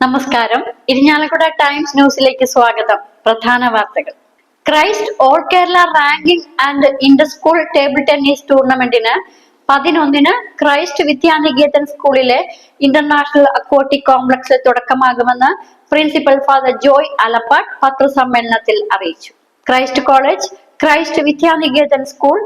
നമസ്കാരം. ഇരിഞ്ഞാലക്കുട ടൈംസ് ന്യൂസിലേക്ക് സ്വാഗതം. പ്രധാന വാർത്തകൾ. Christ all Kerala ranking and inter school table tennis ടൂർണമെന്റിന് പതിനൊന്നിന് ക്രൈസ്റ്റ് വിദ്യാനികേതൻ സ്കൂളിലെ ഇന്റർനാഷണൽ അക്വാട്ടിക് കോംപ്ലക്സിൽ തുടക്കമാകുമെന്ന് പ്രിൻസിപ്പൽ ഫാദർ ജോയ് അലപ്പാട് പത്രസമ്മേളനത്തിൽ അറിയിച്ചു. Christ college Christ Vidyaniketan school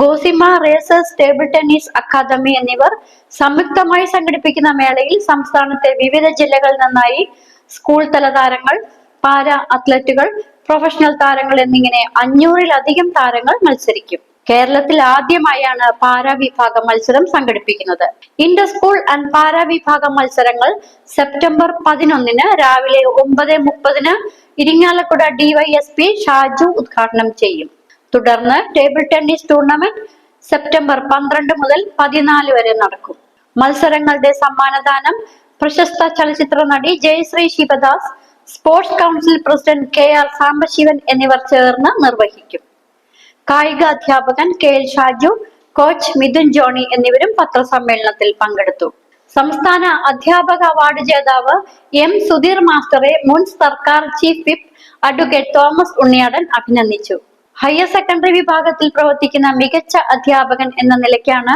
ഗോസിമ racers table tennis academy എന്നിവർ സംയുക്തമായി സംഘടിപ്പിക്കുന്ന മേളയിൽ സംസ്ഥാനത്തെ വിവിധ ജില്ലകളിൽ നിന്നായി സ്കൂൾ തല താരങ്ങൾ പാര അത്ലറ്റുകൾ പ്രൊഫഷണൽ താരങ്ങൾ എന്നിങ്ങനെ അഞ്ഞൂറിലധികം താരങ്ങൾ മത്സരിക്കും. കേരളത്തിൽ ആദ്യമായാണ് പാരാ വിഭാഗ മത്സരം സംഘടിപ്പിക്കുന്നത്. ഇന്റർ സ്കൂൾ ആൻഡ് പാരാ വിഭാഗ മത്സരങ്ങൾ സെപ്റ്റംബർ പതിനൊന്നിന് രാവിലെ ഒമ്പത് മുപ്പതിന് ഇരിങ്ങാലക്കുട ഡിവൈഎസ്പി ഷാജു ഉദ്ഘാടനം ചെയ്യും. തുടർന്ന് ടേബിൾ ടെന്നീസ് ടൂർണമെന്റ് സെപ്റ്റംബർ പന്ത്രണ്ട് മുതൽ പതിനാല് വരെ നടക്കും. മത്സരങ്ങളുടെ സമ്മാനദാനം പ്രശസ്ത ചലച്ചിത്ര നടി Jayasree Sivadas sports council president K R Sambasivan എന്നിവർ ചേർന്ന് നിർവഹിക്കും. കായിക അധ്യാപകൻ K L Shaju coach Midhun Johny എന്നിവരും പത്രസമ്മേളനത്തിൽ പങ്കെടുത്തു. സംസ്ഥാന അധ്യാപക അവാർഡ് ജേതാവ് എം സുധീർ മാസ്റ്ററെ മുൻ സർക്കാർ chief whip advocate Thomas Unniyadan അഭിനന്ദിച്ചു. ഹയർ സെക്കൻഡറി വിഭാഗത്തിൽ പ്രവർത്തിക്കുന്ന മികച്ച അധ്യാപകൻ എന്ന നിലയ്ക്കാണ്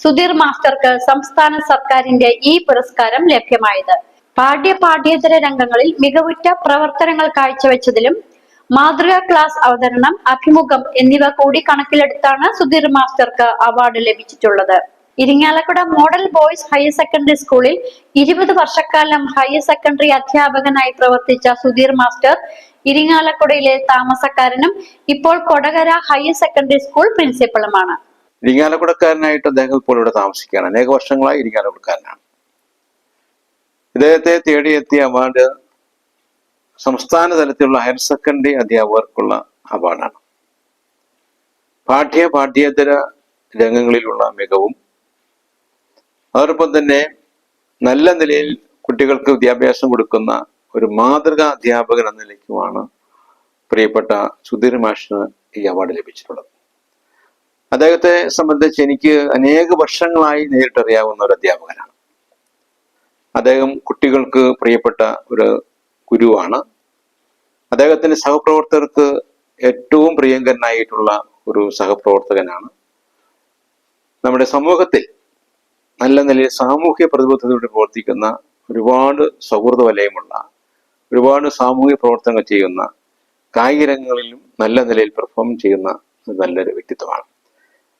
സുധീർ മാസ്റ്റർക്ക് സംസ്ഥാന സർക്കാരിന്റെ ഈ പുരസ്കാരം ലഭ്യമായത്. പാഠ്യ പാഠ്യേതര രംഗങ്ങളിൽ മികവുറ്റ പ്രവർത്തനങ്ങൾ കാഴ്ചവെച്ചതിലും മാതൃകാ ക്ലാസ് അവതരണം അഭിമുഖം എന്നിവ കൂടി കണക്കിലെടുത്താണ് സുധീർ മാസ്റ്റർക്ക് അവാർഡ് ലഭിച്ചിട്ടുള്ളത്. Irinjalakuda model boys higher secondary സ്കൂളിൽ ഇരുപത് വർഷക്കാലം ഹയർ സെക്കൻഡറി അധ്യാപകനായി പ്രവർത്തിച്ച സുധീർ മാസ്റ്റർ ഇരിങ്ങാലക്കുടയിലെ താമസക്കാരനും ഇപ്പോൾ കൊടകര ഹയർ സെക്കൻഡറി സ്കൂൾ പ്രിൻസിപ്പളുമാണ്. ഇരിങ്ങാലക്കുടക്കാരനായിട്ട് അദ്ദേഹം ഇപ്പോൾ ഇവിടെ താമസിക്കുകയാണ്. അനേക വർഷങ്ങളായി ഇരിങ്ങാലക്കുടക്കാരനാണ്. ഇദ്ദേഹത്തെ തേടിയെത്തിയ അവാർഡ് സംസ്ഥാന തലത്തിലുള്ള ഹയർ സെക്കൻഡറി അധ്യാപകർക്കുള്ള അവാർഡാണ്. പാഠ്യ പാഠ്യേതര രംഗങ്ങളിലുള്ള മികവും അതോടൊപ്പം തന്നെ നല്ല നിലയിൽ കുട്ടികൾക്ക് വിദ്യാഭ്യാസം കൊടുക്കുന്ന ഒരു മാതൃകാ അധ്യാപകൻ എന്ന നിലയ്ക്കുമാണ് പ്രിയപ്പെട്ട സുധീർ മാഷിന് ഈ അവാർഡ് ലഭിച്ചിട്ടുള്ളത്. അദ്ദേഹത്തെ സംബന്ധിച്ച് എനിക്ക് അനേക വർഷങ്ങളായി നേരിട്ടറിയാവുന്ന ഒരു അധ്യാപകനാണ്. അദ്ദേഹം കുട്ടികൾക്ക് പ്രിയപ്പെട്ട ഒരു ഗുരുവാണ്. അദ്ദേഹത്തിന്റെ സഹപ്രവർത്തകർക്ക് ഏറ്റവും പ്രിയങ്കരനായിട്ടുള്ള ഒരു സഹപ്രവർത്തകനാണ്. നമ്മുടെ സമൂഹത്തിൽ നല്ല നിലയിൽ സാമൂഹ്യ പ്രതിബദ്ധതയോടെ പ്രവർത്തിക്കുന്ന ഒരുപാട് സൗഹൃദ വലയമുള്ള ഒരുപാട് സാമൂഹ്യ പ്രവർത്തനങ്ങൾ ചെയ്യുന്ന കായിക രംഗങ്ങളിലും നല്ല നിലയിൽ പെർഫോം ചെയ്യുന്ന നല്ലൊരു വ്യക്തിത്വമാണ്.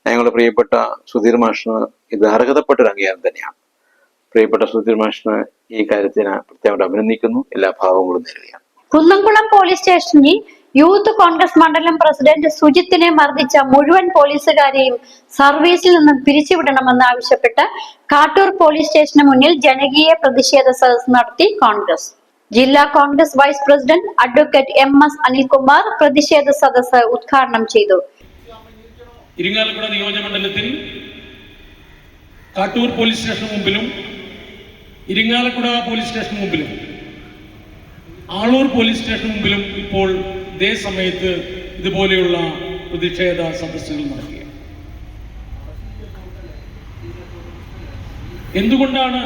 ഞങ്ങളുടെ പ്രിയപ്പെട്ട സുധീർ മാഷിന് ഇത് അർഹതപ്പെട്ട ഒരു അംഗീകാരം തന്നെയാണ്. പ്രിയപ്പെട്ട സുധീർ മാഷിന് ഈ കാര്യത്തിന് പ്രത്യേകം അഭിനന്ദിക്കുന്നു. എല്ലാ ഭാവങ്ങളും നേരുകയാണ്. കുന്നംകുളം പോലീസ് സ്റ്റേഷനിൽ യൂത്ത് കോൺഗ്രസ് മണ്ഡലം പ്രസിഡന്റ് സുജിത്തിനെ മർദ്ദിച്ച മുഴുവൻ പോലീസുകാരെയും സർവീസിൽ നിന്നും പിരിച്ചുവിടണമെന്ന് ആവശ്യപ്പെട്ട് കാട്ടൂർ പോലീസ് സ്റ്റേഷന് മുന്നിൽ ജനകീയ പ്രതിഷേധ സദസ് നടത്തി കോൺഗ്രസ്. ജില്ലാ Congress vice president advocate M S Anilkumar പ്രതിഷേധ സദസ് ഉദ്ഘാടനം ചെയ്തു. ഇരിങ്ങാലക്കുട നിയോജകമണ്ഡലത്തിൽ കാട്ടൂർ പോലീസ് സ്റ്റേഷന് മുമ്പിലും ഇരിങ്ങാലക്കുട പോലീസ് സ്റ്റേഷന് മുമ്പിലും ആളൂർ പോലീസ് സ്റ്റേഷന് മുമ്പിലും ഇപ്പോൾ ഇതേ സമയത്ത് ഇതുപോലെയുള്ള പ്രതിഷേധ സദസ്സുകൾ നടത്തിയത് എന്തുകൊണ്ടാണ്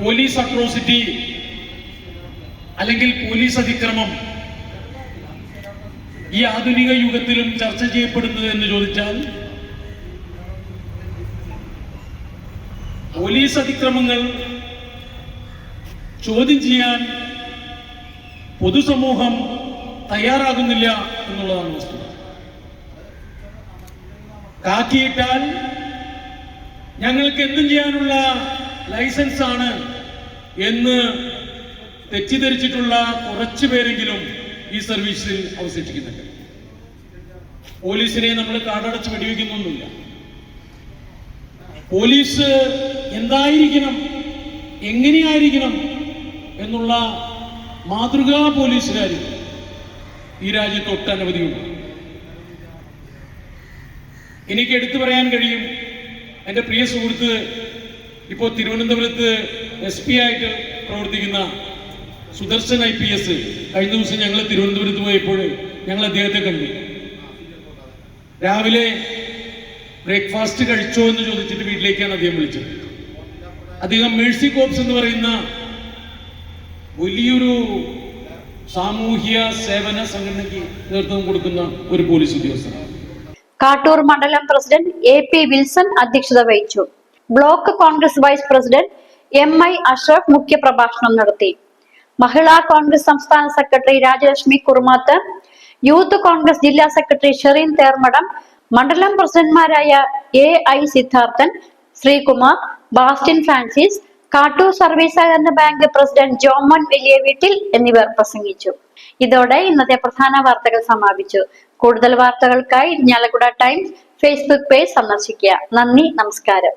പോലീസ് അട്രോസിറ്റി അല്ലെങ്കിൽ പോലീസ് അതിക്രമം ഈ ആധുനിക യുഗത്തിലും ചർച്ച ചെയ്യപ്പെടുന്നത് എന്ന് ചോദിച്ചാൽ പോലീസ് അതിക്രമങ്ങൾ ചോദ്യം ചെയ്യാൻ പൊതുസമൂഹം തയ്യാറാകുന്നില്ല എന്നുള്ളതാണ് വസ്തുത. കാക്കിയിട്ടാൽ ഞങ്ങൾക്ക് എന്തും ചെയ്യാനുള്ള ലൈസൻസ് ആണ് എന്ന് തെറ്റിദ്ധരിച്ചിട്ടുള്ള കുറച്ചു പേരെങ്കിലും ഈ സർവീസിൽ അവശേഷിക്കുന്നുണ്ട്. പോലീസിനെ നമ്മൾ കാടടച്ച് വെടിവെക്കുന്നൊന്നുമില്ല. പോലീസ് എന്തായിരിക്കണം എങ്ങനെയായിരിക്കണം എന്നുള്ള മാതൃകാ പോലീസുകാർ ഈ രാജ്യത്ത് ഒട്ടനവധിയുണ്ട് എനിക്ക് എടുത്തു പറയാൻ കഴിയും. എന്റെ പ്രിയ സുഹൃത്ത് ഇപ്പോൾ തിരുവനന്തപുരത്ത് എസ് പി ആയിട്ട് പ്രവർത്തിക്കുന്ന സുദർശൻ ഐ പി എസ് കഴിഞ്ഞ ദിവസം ഞങ്ങൾ തിരുവനന്തപുരത്ത് പോയപ്പോൾ ഞങ്ങൾ അദ്ദേഹത്തെ കണ്ടു. രാവിലെ ബ്രേക്ക്ഫാസ്റ്റ് കഴിച്ചോ എന്ന് ചോദിച്ചിട്ട് വീട്ടിലേക്കാണ് അദ്ദേഹം വിളിച്ചത്. അദ്ദേഹം മേഴ്സി കോപ്സ് എന്ന് പറയുന്ന വലിയൊരു സാമൂഹ്യ സേവന സംഘടനയ്ക്ക് നേതൃത്വം കൊടുക്കുന്ന ഒരു പോലീസ് ഉദ്യോഗസ്ഥനാണ്. കാട്ടൂർ മണ്ഡലം പ്രസിഡന്റ് എ പി വിൽസൺ അധ്യക്ഷത വഹിച്ചു. Block Congress vice president M I Ashraf മുഖ്യപ്രഭാഷണം നടത്തി. മഹിളാ കോൺഗ്രസ് സംസ്ഥാന സെക്രട്ടറി രാജലക്ഷ്മി കുറുമാത്ത് യൂത്ത് കോൺഗ്രസ് ജില്ലാ സെക്രട്ടറി ഷെറീൻ തേർമടം മണ്ഡലം പ്രസിഡന്റ്മാരായ A I Siddharthan Sreekumar Bastin Francis Kattoor service സഹകരണ ബാങ്ക് പ്രസിഡന്റ് ജോമോൻ വലിയ വീട്ടിൽ എന്നിവർ പ്രസംഗിച്ചു. ഇതോടെ ഇന്നത്തെ പ്രധാന വാർത്തകൾ സമാപിച്ചു. കൂടുതൽ വാർത്തകൾക്കായി ഇരിഞ്ഞാലക്കുട ടൈംസ് ഫേസ്ബുക്ക് പേജ് സന്ദർശിക്കുക. നന്ദി നമസ്കാരം.